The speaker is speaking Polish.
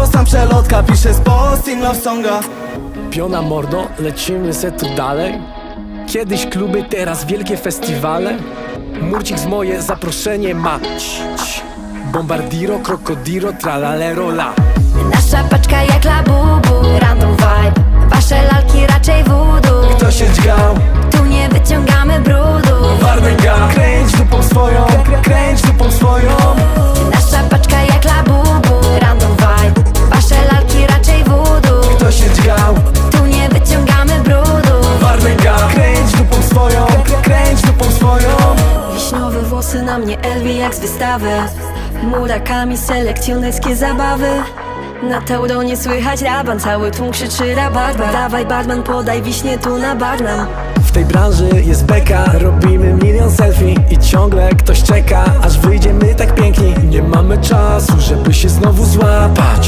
to sam przelotka Piszę z posting love songa. Piona mordo, lecimy se tu dalej. Kiedyś kluby, teraz wielkie festiwale. Murcik z moje zaproszenie ma. Bombardiro, krokodiro, tralalero la Na mnie Elvi jak z wystawy. Murakami selekcjonerskie zabawy. Na Tauronie słychać raban, cały tłum krzyczy rabarba. Dawaj barman, podaj wiśnie tu na barnam W tej branży jest beka Robimy milion selfie I ciągle ktoś czeka Aż wyjdziemy tak piękni. Nie mamy czasu, żeby się znowu złapać